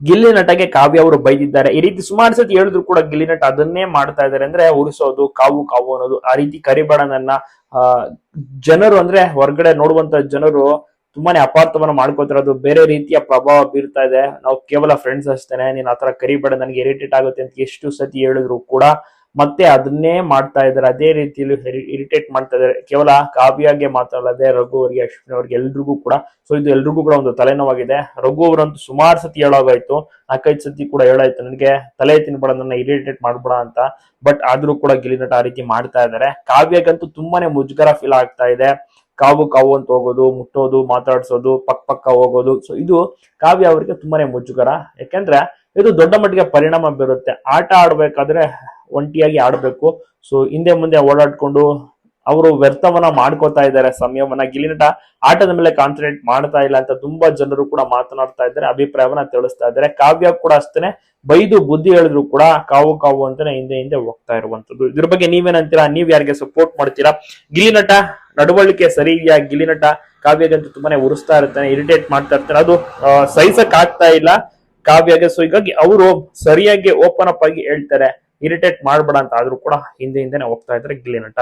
ಗಿಲ್ಲಿ ನಟಗೆ ಕಾವ್ಯ ಅವರು ಬೈದಿದ್ದಾರೆ. ಈ ರೀತಿ ಸುಮಾರು ಸತಿ ಹೇಳಿದ್ರು ಕೂಡ ಗಿಲ್ಲಿ ನಟ ಅದನ್ನೇ ಮಾಡ್ತಾ ಇದ್ದಾರೆ ಅಂದ್ರೆ ಉರಿಸೋದು, ಕಾವು ಕಾವು ಅನ್ನೋದು. ಆ ರೀತಿ ಕರಿಬೇಡ ನನ್ನ ಜನರು ಅಂದ್ರೆ ಹೊರಗಡೆ ನೋಡುವಂತ ಜನರು ತುಂಬಾನೇ ಅಪಾರ್ಥವನ್ನ ಮಾಡ್ಕೋತಿರೋದು ಬೇರೆ ರೀತಿಯ ಪ್ರಭಾವ ಬೀರ್ತಾ ಇದೆ. ನಾವು ಕೇವಲ ಫ್ರೆಂಡ್ಸ್ ಅಷ್ಟೇನೆ. ನೀನ್ ಆತರ ಕರಿಬೇಡ ನನಗೆ ಇರಿಟೇಟ್ ಆಗುತ್ತೆ ಅಂತ ಎಷ್ಟು ಸತಿ ಹೇಳಿದ್ರು ಕೂಡ ಮತ್ತೆ ಅದನ್ನೇ ಮಾಡ್ತಾ ಇದ್ದಾರೆ. ಅದೇ ರೀತಿಯಲ್ಲಿ ಇರಿಟೇಟ್ ಮಾಡ್ತಾ ಇದ್ದಾರೆ. ಕೇವಲ ಕಾವ್ಯಗೆ ಮಾತ್ರಲ್ಲದೆ ರಘು ಅವರಿಗೆ, ಅಶ್ವಿನಿ ಅವ್ರಿಗೆ ಎಲ್ರಿಗೂ ಕೂಡ. ಸೊ ಇದು ಎಲ್ರಿಗೂ ಕೂಡ ಒಂದು ತಲೆನೋವಾಗಿದೆ. ರಘು ಅವರಂತೂ ಸುಮಾರು ಸತಿ ಹೇಳೋಗಾಯ್ತು ನಾಲ್ಕೈದು ಸತಿ ಕೂಡ ಹೇಳಾಯ್ತು. ನನಗೆ ತಲೆ ತಿನ್ಬೇಡ ನನ್ನ ಇರಿಟೇಟ್ ಮಾಡ್ಬೇಡ ಅಂತ. ಬಟ್ ಆದ್ರೂ ಕೂಡ ಗಿಲಿನಟ ನಟ ಆ ರೀತಿ ಮಾಡ್ತಾ ಇದ್ದಾರೆ. ಕಾವ್ಯಗಂತೂ ತುಂಬಾನೇ ಮುಜುಗರ ಫೀಲ್ ಆಗ್ತಾ ಇದೆ. ಕಾವು ಕಾವು ಅಂತ ಹೋಗೋದು, ಮುಟ್ಟೋದು, ಮಾತಾಡ್ಸೋದು ಪಕ್ಕ ಪಕ್ಕ ಹೋಗೋದು. ಸೊ ಇದು ಕಾವ್ಯ ಅವರಿಗೆ ತುಂಬಾನೇ ಮುಜುಗರ. ಯಾಕೆಂದ್ರೆ ಇದು ದೊಡ್ಡ ಮಟ್ಟಿಗೆ ಪರಿಣಾಮ ಬೀರುತ್ತೆ. ಆಟ ಆಡ್ಬೇಕಾದ್ರೆ ಒಂಟಿಯಾಗಿ ಆಡ್ಬೇಕು. ಸೊ ಹಿಂದೆ ಮುಂದೆ ಓಡಾಡ್ಕೊಂಡು ಅವರು ವ್ಯರ್ಥವನ್ನ ಮಾಡ್ಕೋತಾ ಇದ್ದಾರೆ ಸಮಯವನ್ನ. ಗಿಲಿನಟ ಆಟದ ಮೇಲೆ ಕಾನ್ಸಂಟ್ರೇಟ್ ಮಾಡ್ತಾ ಇಲ್ಲ ಅಂತ ತುಂಬಾ ಜನರು ಕೂಡ ಮಾತನಾಡ್ತಾ ಇದ್ದಾರೆ, ಅಭಿಪ್ರಾಯವನ್ನ ತಿಳಿಸ್ತಾ ಇದ್ದಾರೆ. ಕಾವ್ಯ ಕೂಡ ಅಷ್ಟೇ ಬೈದು ಬುದ್ಧಿ ಹೇಳಿದ್ರು ಕೂಡ ಕಾವು ಕಾವು ಅಂತಾನೆ ಹಿಂದೆ ಹಿಂದೆ ಹೋಗ್ತಾ ಇರುವಂತದ್ದು. ಇದ್ರ ಬಗ್ಗೆ ನೀವೇನಂತೀರಾ? ನೀವ್ ಯಾರಿಗೆ ಸಪೋರ್ಟ್ ಮಾಡ್ತೀರಾ? ಗಿಲಿನಟ ನಟ ನಡವಳಿಕೆ ಸರಿ ಇದೆಯಾ ಗಿಲಿನಟ ನಟ ಕಾವ್ಯಗಂತೂ ತುಂಬಾನೇ ಉರಿಸ್ತಾ ಇರ್ತಾನೆ ಇರಿಟೇಟ್ ಮಾಡ್ತಾ ಇರ್ತಾನೆ. ಅದು ಸಹಿಸಕ್ ಆಗ್ತಾ ಇಲ್ಲ ಕಾವ್ಯಗೆ. ಸೊ ಹೀಗಾಗಿ ಅವರು ಸರಿಯಾಗಿ ಓಪನ್ ಅಪ್ ಆಗಿ ಹೇಳ್ತಾರೆ. ಇರಿಟೇಟ್ ಮಾಡಬೇಡ ಅಂತ ಆದ್ರೂ ಕೂಡ ಹಿಂದೆ ಹಿಂದೆನೆ ಹೋಗ್ತಾ ಇದ್ರೆ ಗಿಲ್ಲಿ ನಟ.